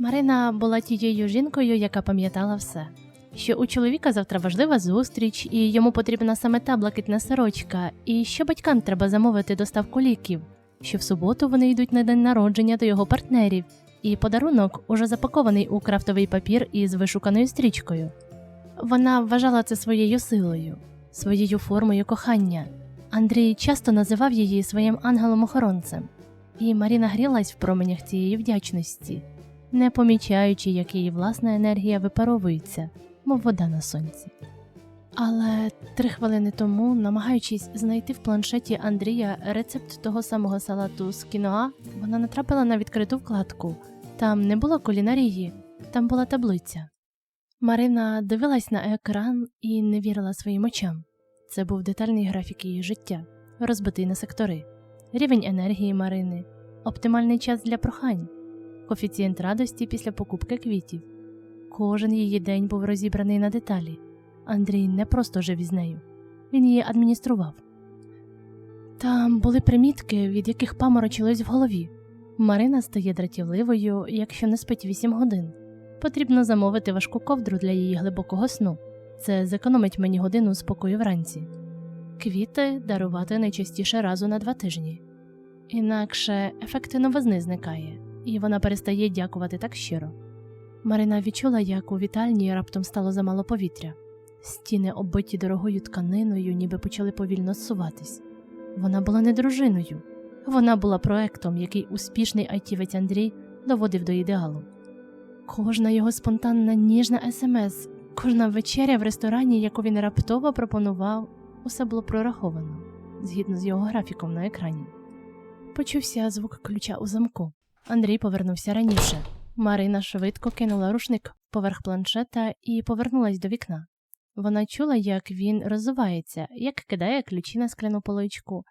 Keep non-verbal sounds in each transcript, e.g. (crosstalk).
Марина була тією жінкою, яка пам'ятала все. Що у чоловіка завтра важлива зустріч, і йому потрібна саме та блакитна сорочка, і що батькам треба замовити доставку ліків, що в суботу вони йдуть на день народження до його партнерів, і подарунок уже запакований у крафтовий папір із вишуканою стрічкою. Вона вважала це своєю силою, своєю формою кохання. Андрій часто називав її своїм ангелом-охоронцем, і Маріна грілась в променях цієї вдячності, не помічаючи, як її власна енергія випаровується, мов вода на сонці. Але три хвилини тому, намагаючись знайти в планшеті Андрія рецепт того самого салату з кіноа, вона натрапила на відкриту вкладку. Там не було кулінарії, там була таблиця. Марина дивилась на екран і не вірила своїм очам. Це був детальний графік її життя, розбитий на сектори, рівень енергії Марини, оптимальний час для прохань, коефіцієнт радості після покупки квітів. Кожен її день був розібраний на деталі. Андрій не просто жив із нею, він її адміністрував. Там були примітки, від яких паморочилось в голові. Марина стає дратівливою, якщо не спить 8 годин. Потрібно замовити важку ковдру для її глибокого сну. Це зекономить мені годину спокою вранці. Квіти дарувати найчастіше разу на два тижні. Інакше ефект новизни зникає, і вона перестає дякувати так щиро. Марина відчула, як у вітальні раптом стало замало повітря. Стіни, оббиті дорогою тканиною, ніби почали повільно зсуватись. Вона була не дружиною, вона була проектом, який успішний айтівець Андрій доводив до ідеалу. Кожна його спонтанна ніжна смс, кожна вечеря в ресторані, яку він раптово пропонував, усе було прораховано згідно з його графіком на екрані. Почувся звук ключа у замку. Андрій повернувся раніше. Марина швидко кинула рушник поверх планшета і повернулась до вікна. Вона чула, як він роззувається, як кидає ключі на скляну поличку.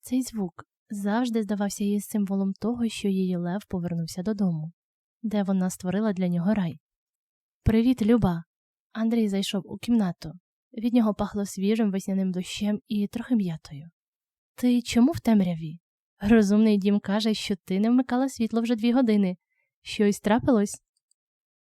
Цей звук завжди здавався їй символом того, що її лев повернувся додому, де вона створила для нього рай. Привіт, Люба. Андрій зайшов у кімнату. Від нього пахло свіжим весняним дощем і трохи м'ятою. Ти чому в темряві? Розумний дім каже, що ти не вмикала світло вже дві години. Щось трапилось?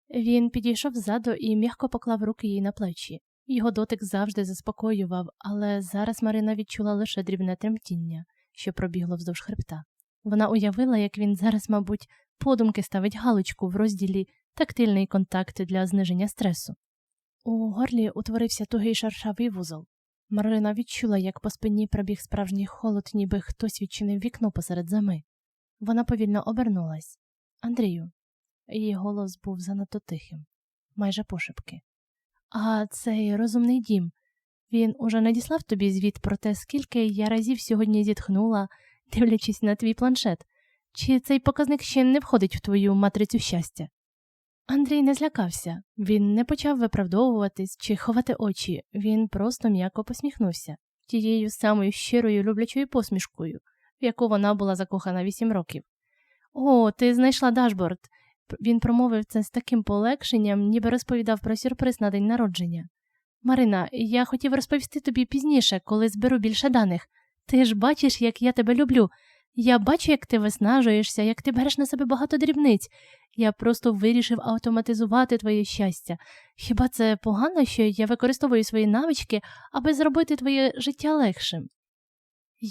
Він підійшов ззаду і м'яко поклав руки їй на плечі. Його дотик завжди заспокоював, але зараз Марина відчула лише дрібне тремтіння, що пробігло вздовж хребта. Вона уявила, як він зараз, мабуть, подумки ставить галочку в розділі тактильний контакт для зниження стресу. У горлі утворився тугий шаршавий вузол. Марина відчула, як по спині пробіг справжній холод, ніби хтось відчинив вікно посеред зими. Вона повільно обернулась. Андрію. Її голос був занадто тихим, майже пошепки. А цей розумний дім. Він уже надіслав тобі звіт про те, скільки я разів сьогодні зітхнула, дивлячись на твій планшет, чи цей показник ще не входить в твою матрицю щастя? Андрій не злякався, він не почав виправдовуватись чи ховати очі, він просто м'яко посміхнувся тією самою щирою люблячою посмішкою, в яку вона була закохана вісім років. О, ти знайшла дашборд. Він промовив це з таким полегшенням, ніби розповідав про сюрприз на день народження. Марина, я хотів розповісти тобі пізніше, коли зберу більше даних. Ти ж бачиш, як я тебе люблю. Я бачу, як ти виснажуєшся, як ти береш на себе багато дрібниць. Я просто вирішив автоматизувати твоє щастя. Хіба це погано, що я використовую свої навички, аби зробити твоє життя легшим?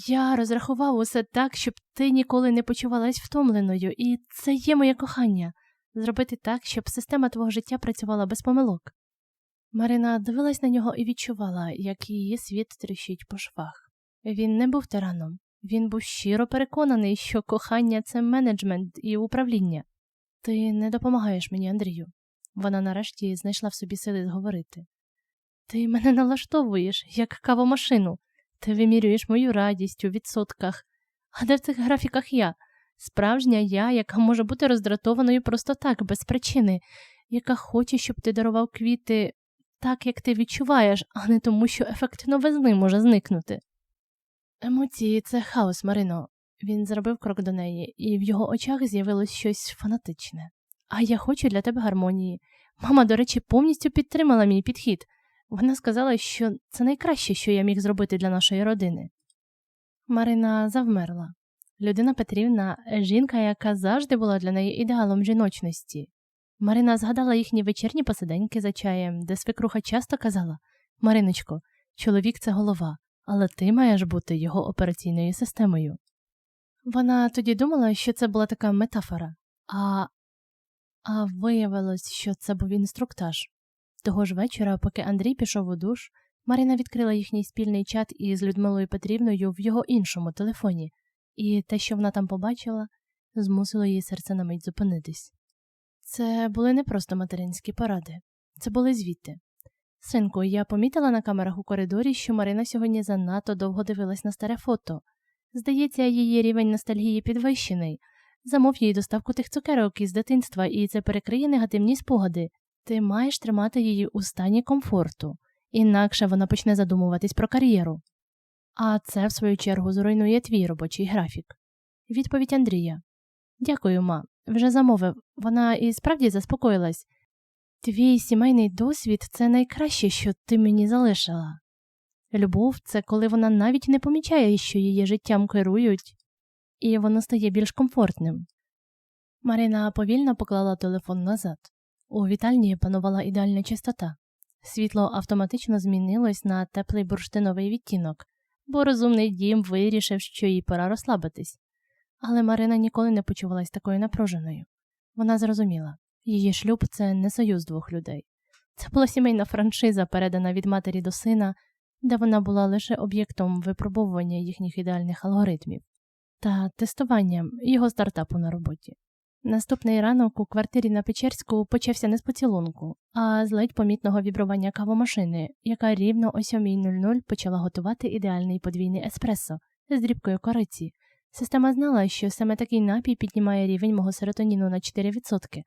Я розрахував усе так, щоб ти ніколи не почувалась втомленою, і це є моє кохання зробити так, щоб система твого життя працювала без помилок. Марина дивилась на нього і відчувала, як її світ тріщить по швах. Він не був тираном, він був щиро переконаний, що кохання це менеджмент і управління. Ти не допомагаєш мені, Андрію. Вона нарешті знайшла в собі сили зговорити. Ти мене налаштовуєш, як кавомашину. Ти вимірюєш мою радість у відсотках. А де в цих графіках я? Справжня я, яка може бути роздратованою просто так, без причини, яка хоче, щоб ти дарував квіти так, як ти відчуваєш, а не тому, що ефект новизни може зникнути. Емоції це хаос, Марино. Він зробив крок до неї, і в його очах з'явилось щось фанатичне. А я хочу для тебе гармонії. Мама, до речі, повністю підтримала мій підхід. Вона сказала, що це найкраще, що я міг зробити для нашої родини. Марина завмерла. Людина Петрівна жінка, яка завжди була для неї ідеалом жіночності, Марина згадала їхні вечірні посиденьки за чаєм, де свекруха часто казала Мариночко, чоловік це голова, але ти маєш бути його операційною системою. Вона тоді думала, що це була така метафора, а, а виявилось, що це був інструктаж. Того ж вечора, поки Андрій пішов у душ, Марина відкрила їхній спільний чат із Людмилою Петрівною в його іншому телефоні, і те, що вона там побачила, змусило її серце на мить зупинитись. Це були не просто материнські поради, це були звіти. Синку, я помітила на камерах у коридорі, що Марина сьогодні занадто довго дивилась на старе фото. Здається, її рівень ностальгії підвищений. Замов їй доставку тих цукерок із дитинства, і це перекриє негативні спогади. Ти маєш тримати її у стані комфорту, інакше вона почне задумуватись про кар'єру. А це, в свою чергу, зруйнує твій робочий графік. Відповідь Андрія Дякую, ма. Вже замовив. Вона і справді заспокоїлась. Твій сімейний досвід це найкраще, що ти мені залишила. Любов це коли вона навіть не помічає, що її життям керують, і воно стає більш комфортним. Марина повільно поклала телефон назад. У вітальні панувала ідеальна чистота. Світло автоматично змінилось на теплий бурштиновий відтінок, бо розумний дім вирішив, що їй пора розслабитись. Але Марина ніколи не почувалась такою напруженою. Вона зрозуміла її шлюб це не союз двох людей. Це була сімейна франшиза, передана від матері до сина, де вона була лише об'єктом випробовування їхніх ідеальних алгоритмів та тестуванням його стартапу на роботі. Наступний ранок у квартирі на Печерську почався не з поцілунку, а з ледь помітного вібрування кавомашини, яка рівно о 7.00 почала готувати ідеальний подвійний еспресо з дрібкою кориці. Система знала, що саме такий напій піднімає рівень мого серотоніну на 4%.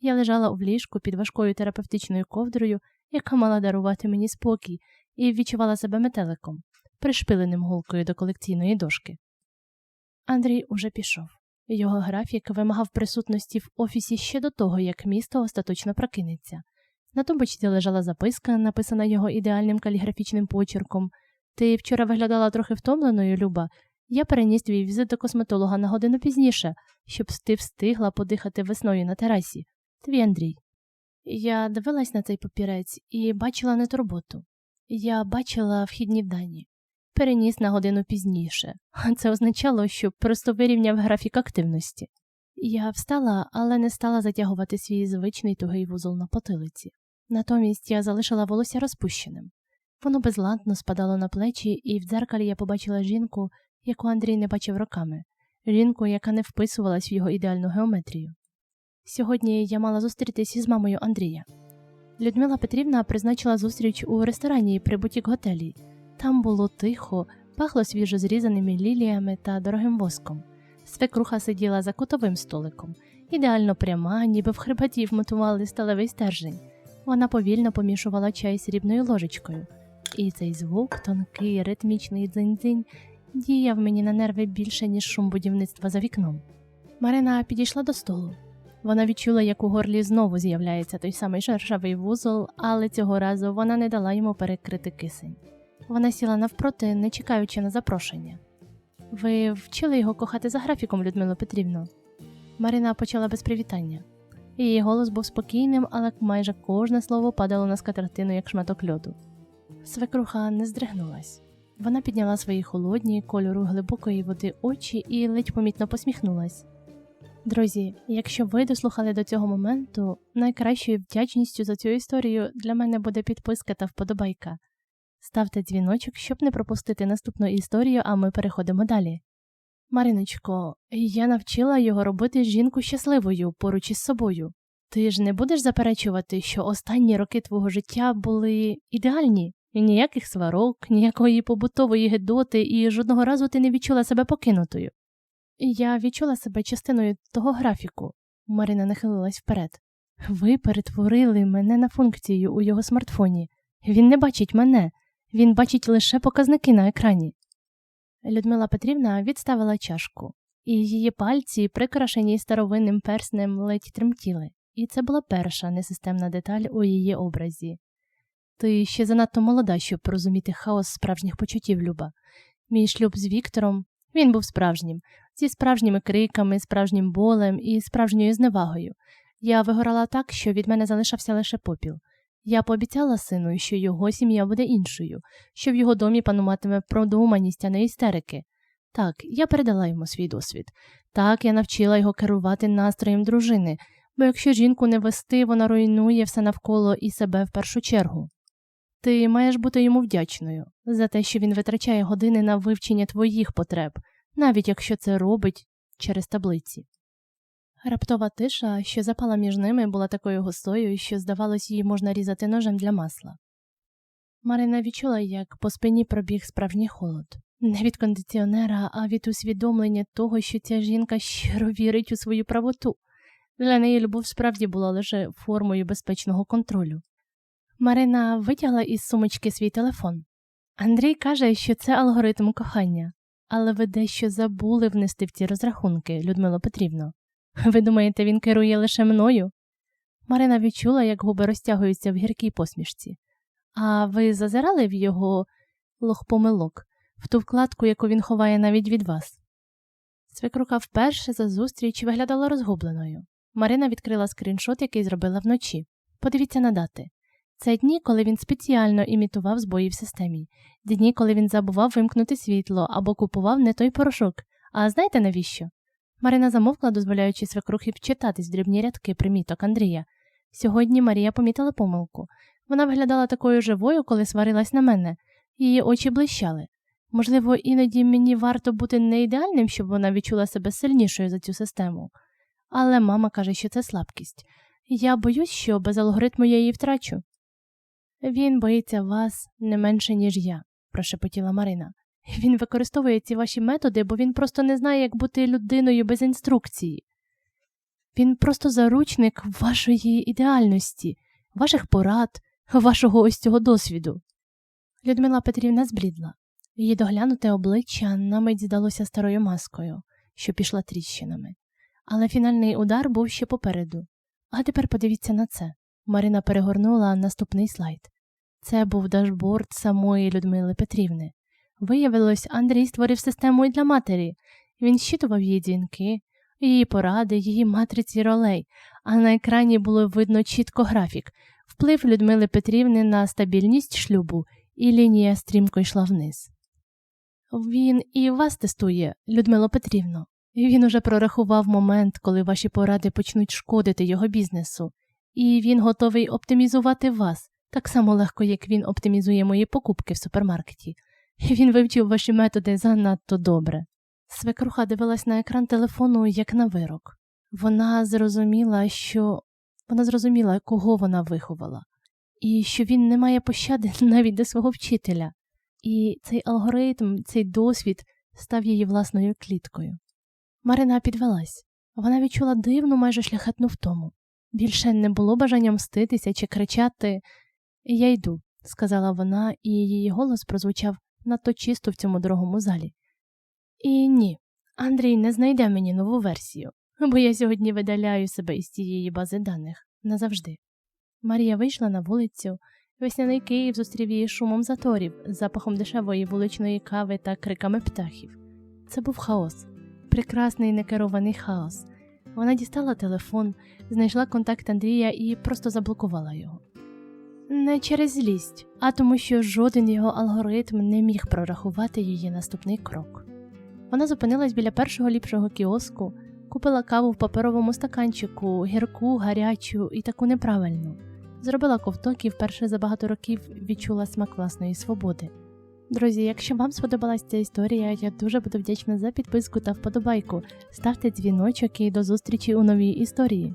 Я лежала в ліжку під важкою терапевтичною ковдрою, яка мала дарувати мені спокій, і відчувала себе метеликом, пришпиленим гулкою до колекційної дошки. Андрій уже пішов. Його графік вимагав присутності в офісі ще до того, як місто остаточно прокинеться. На тумбочці лежала записка, написана його ідеальним каліграфічним почерком. Ти вчора виглядала трохи втомленою, Люба. Я переніс твій візит до косметолога на годину пізніше, щоб ти встигла подихати весною на терасі. Твій Андрій. Я дивилась на цей папірець і бачила не турботу. Я бачила вхідні дані переніс на годину пізніше, (laughs) це означало, що просто вирівняв графік активності. Я встала, але не стала затягувати свій звичний тугий вузол на потилиці. Натомість я залишила волосся розпущеним. Воно безладно спадало на плечі, і в дзеркалі я побачила жінку, яку Андрій не бачив роками, жінку, яка не вписувалась в його ідеальну геометрію. Сьогодні я мала зустрітися із мамою Андрія. Людмила Петрівна призначила зустріч у ресторані при бутік готелі. Там було тихо, пахло свіжо зрізаними ліліями та дорогим воском. Свекруха сиділа за кутовим столиком, ідеально пряма, ніби в хребаті вмотували сталевий стержень. Вона повільно помішувала чай срібною ложечкою, і цей звук, тонкий, ритмічний дзинь-дзинь, діяв мені на нерви більше, ніж шум будівництва за вікном. Марина підійшла до столу. Вона відчула, як у горлі знову з'являється той самий шершавий вузол, але цього разу вона не дала йому перекрити кисень. Вона сіла навпроти, не чекаючи на запрошення. Ви вчили його кохати за графіком, Людмило Петрівно? Марина почала без привітання. Її голос був спокійним, але майже кожне слово падало на скатертину, як шматок льоду. Свекруха не здригнулась. Вона підняла свої холодні кольору глибокої води очі і ледь помітно посміхнулась. Друзі, якщо ви дослухали до цього моменту, найкращою вдячністю за цю історію для мене буде підписка та вподобайка. Ставте дзвіночок, щоб не пропустити наступну історію, а ми переходимо далі. Мариночко, я навчила його робити жінку щасливою поруч із собою. Ти ж не будеш заперечувати, що останні роки твого життя були ідеальні, ніяких сварок, ніякої побутової гидоти, і жодного разу ти не відчула себе покинутою. Я відчула себе частиною того графіку, Марина нахилилась вперед. Ви перетворили мене на функцію у його смартфоні. Він не бачить мене, він бачить лише показники на екрані. Людмила Петрівна відставила чашку, і її пальці, прикрашені старовинним перснем, ледь тремтіли, і це була перша несистемна деталь у її образі. Ти ще занадто молода, щоб розуміти хаос справжніх почуттів, Люба. Мій шлюб з Віктором він був справжнім, зі справжніми криками, справжнім болем і справжньою зневагою. Я вигорала так, що від мене залишався лише попіл. Я пообіцяла сину, що його сім'я буде іншою, що в його домі пануватиме продуманість, а не істерики. Так, я передала йому свій досвід. Так, я навчила його керувати настроєм дружини, бо якщо жінку не вести, вона руйнує все навколо і себе в першу чергу. Ти маєш бути йому вдячною за те, що він витрачає години на вивчення твоїх потреб, навіть якщо це робить через таблиці. Раптова тиша, що запала між ними, була такою густою, що, здавалось, її можна різати ножем для масла. Марина відчула, як по спині пробіг справжній холод. Не від кондиціонера, а від усвідомлення того, що ця жінка щиро вірить у свою правоту. Для неї любов справді була лише формою безпечного контролю. Марина витягла із сумочки свій телефон. Андрій каже, що це алгоритм кохання, але ви дещо забули внести в ці розрахунки, Людмило Петрівно. Ви думаєте, він керує лише мною? Марина відчула, як губи розтягуються в гіркій посмішці. А ви зазирали в його лохпомилок, в ту вкладку, яку він ховає навіть від вас? Свекруха вперше за зустріч виглядала розгубленою. Марина відкрила скріншот, який зробила вночі. Подивіться на дати. Це дні, коли він спеціально імітував збої в системі, дні, коли він забував вимкнути світло або купував не той порошок. А знаєте навіщо? Марина замовкла, дозволяючи свекрухі вчитатись дрібні рядки приміток Андрія. Сьогодні Марія помітила помилку. Вона виглядала такою живою, коли сварилась на мене, її очі блищали. Можливо, іноді мені варто бути не ідеальним, щоб вона відчула себе сильнішою за цю систему. Але мама каже, що це слабкість. Я боюсь, що без алгоритму я її втрачу. Він боїться вас не менше, ніж я, прошепотіла Марина. Він використовує ці ваші методи, бо він просто не знає, як бути людиною без інструкції. Він просто заручник вашої ідеальності, ваших порад, вашого ось цього досвіду. Людмила Петрівна зблідла. Її доглянуте обличчя на мить здалося старою маскою, що пішла тріщинами. Але фінальний удар був ще попереду. А тепер подивіться на це. Марина перегорнула наступний слайд. Це був дашборд самої Людмили Петрівни. Виявилось, Андрій створив систему і для матері. Він щитував її дзвінки, її поради, її матриці ролей, а на екрані було видно чітко графік, вплив Людмили Петрівни на стабільність шлюбу, і лінія стрімко йшла вниз. Він і вас тестує, Людмило Петрівно. Він уже прорахував момент, коли ваші поради почнуть шкодити його бізнесу, і він готовий оптимізувати вас так само легко, як він оптимізує мої покупки в супермаркеті. (laughs) Він вивчив ваші методи занадто добре. Свекруха дивилась на екран телефону як на вирок. Вона зрозуміла, що вона зрозуміла, кого вона виховала, і що він не має пощади (laughs) навіть до свого вчителя, і цей алгоритм, цей досвід став її власною кліткою. Марина підвелась. Вона відчула дивну, майже шляхетну втому. Більше не було бажання мститися чи кричати Я йду, сказала вона, і її голос прозвучав надто чисто в цьому дорогому залі. І ні, Андрій не знайде мені нову версію, бо я сьогодні видаляю себе із цієї бази даних назавжди. Марія вийшла на вулицю. Весняний Київ зустрів її шумом заторів, запахом дешевої вуличної кави та криками птахів. Це був хаос, прекрасний некерований хаос. Вона дістала телефон, знайшла контакт Андрія і просто заблокувала його. Не через злість, а тому, що жоден його алгоритм не міг прорахувати її наступний крок. Вона зупинилась біля першого ліпшого кіоску, купила каву в паперовому стаканчику, гірку, гарячу і таку неправильну. Зробила ковток і вперше за багато років відчула смак власної свободи. Друзі, якщо вам сподобалась ця історія, я дуже буду вдячна за підписку та вподобайку. Ставте дзвіночок і до зустрічі у новій історії.